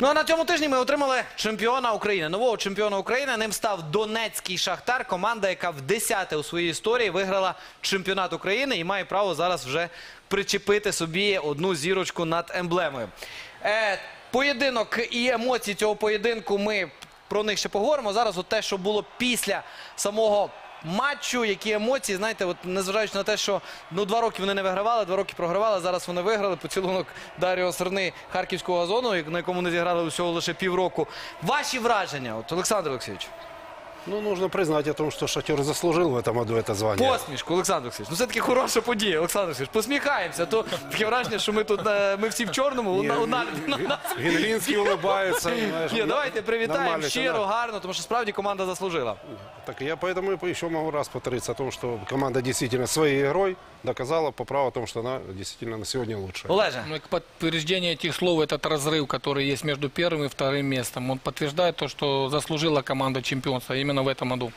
Ну а на цьому тижні ми отримали чемпіона України. Нового чемпіона України. Ним став Донецький Шахтар, команда, яка в 10 у своїй історії виграла чемпіонат України і має право зараз вже причепити собі одну зірочку над емблемою. Е, поєдинок і емоції цього поєдинку. Ми про них ще поговоримо. Зараз от те, що було після самого. Матчу, які емоції, знаєте, от незважаючи на те, що ну два роки вони не вигравали, два роки програвали. Зараз вони виграли поцілунок Даріо Серни харківського газону, на якому не зіграли усього лише півроку. Ваші враження, от Олександр Олексійович, Ну, нужно признать о том, что Шахтер заслужил в этом году это звание. посмішку, Олександр Олексійович. Ну це таки хороша подія, Олександр Олексійович. Посміхаємося. То таке враження, що ми тут е, ми всі в чорному. у, на- у, на- на нас. Винлинский улыбается. знаешь, Ні, на- давайте привітаємо нормально, щиро, да. гарно, тому що справді команда заслужила. Так я поэтому и еще могу раз повториться о том, что команда действительно своей игрой доказала по праву о том, что она действительно на сегодня лучшая. Олеже. Ну и к подтверждению этих слов, этот разрыв, который есть между первым и вторым местом, он подтверждает то, что заслужила команда чемпионства именно в этом году.